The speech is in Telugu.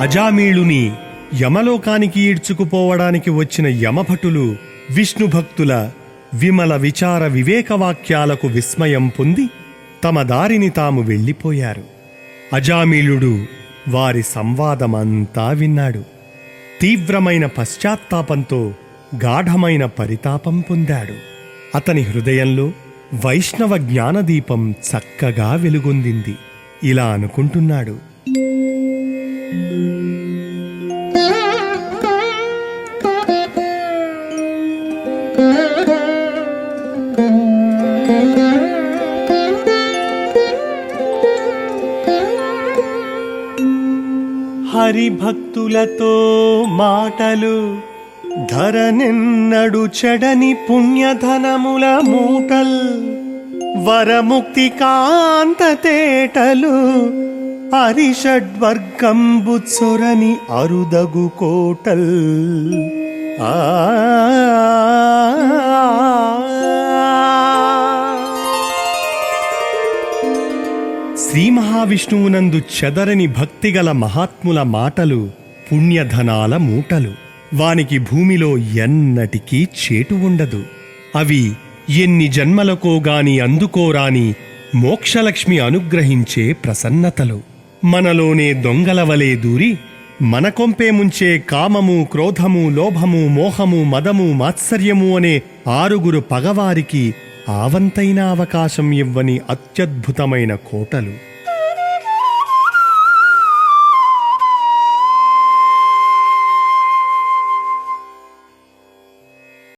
అజామీళుని యమలోకానికి ఈడ్చుకుపోవడానికి వచ్చిన యమభటులు విష్ణుభక్తుల విమల విచార వివేకవాక్యాలకు విస్మయం పొంది తమ దారిని తాము వెళ్ళిపోయారు. అజామీళుడు వారి సంవాదమంతా విన్నాడు. తీవ్రమైన పశ్చాత్తాపంతో గాఢమైన పరితాపం పొందాడు. అతని హృదయంలో వైష్ణవ జ్ఞానదీపం చక్కగా వెలుగొందింది. ఇలా అనుకుంటున్నాడు. హరిభక్తులతో మాటలు ధరనెన్నడు చెడని పుణ్యధనముల మూటల్ వరముక్తి కాంత తేటలు హరిషడ్వర్గంబు చొరని అరుదగు కోటల్. ఆ. శ్రీ మహావిష్ణువునందు చెదరని భక్తిగల మహాత్ముల మాటలు పుణ్యధనాల మూటలు. వానికి భూమిలో ఎన్నటికీ చేటు ఉండదు. అవి ఎన్ని జన్మలకో గాని అందుకోరాని మోక్షలక్ష్మి అనుగ్రహించే ప్రసన్నతలు. మనలోనే దొంగల వలె దూరి మన కొంపే ముంచే కామము క్రోధము లోభము మోహము మదము మాత్సర్యము అనే ఆరుగురు పగవారికి ఆవంతైన అవకాశం ఇవ్వని అత్యద్భుతమైన కోటలు.